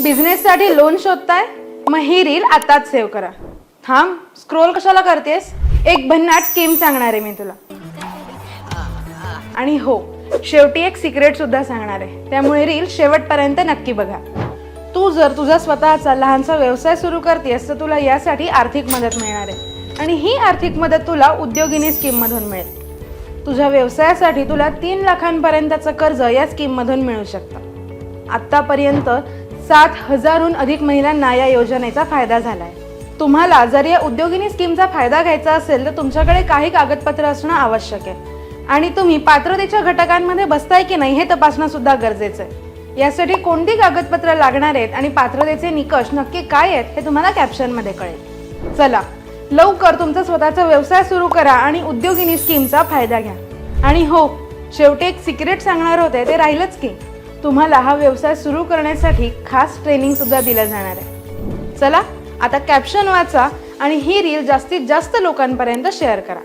बिझनेससाठी लोन शोधताय? मग ही रील आताच सेव्ह करा. थांब स्क्रोल कशाला करतेस? एक भन्नाट स्कीम सांगणार आहे मी तुला. आणि हो शेवटी एक सिक्रेट सुद्धा सांगणार आहे. त्यामुळे रील शेवटपर्यंत नक्की बघा. तू जर तुझा स्वतःचा लहानसा व्यवसाय सुरू करतेस तर तुला यासाठी आर्थिक मदत मिळणार आहे. आणि ही आर्थिक मदत तुला उद्योगिनी स्कीममधून मिळेल. तुझ्या व्यवसायासाठी तुला तीन लाखांपर्यंतचं कर्ज या स्कीममधून मिळू शकतं. आत्तापर्यंत सात हजारहून अधिक महिलांना या योजनेचा फायदा झाला आहे तुम्हाला जर या उद्योगिनी स्कीमचा फायदा घ्यायचा असेल तर तुमच्याकडे काही कागदपत्र असणं आवश्यक आहे. आणि तुम्ही पात्रतेच्या घटकांमध्ये बसताय की नाही हे तपासणं सुद्धा गरजेचं आहे. यासाठी कोणती कागदपत्र लागणार आहेत आणि पात्रतेचे निकष नक्की काय आहेत हे तुम्हाला कॅप्शनमध्ये कळेल. चला लवकर तुमचा स्वतःचा व्यवसाय सुरू करा आणि उद्योगिनी स्कीमचा फायदा घ्या. आणि हो शेवटी एक सिक्रेट सांगणार होते ते राहिलंच की. तुम्हाला हा व्यवसाय सुरू करण्यासाठी खास ट्रेनिंग सुद्धा दिलं जाणार आहे. चला आता कॅप्शन वाचा आणि ही रील जास्तीत जास्त लोकांपर्यंत शेअर करा.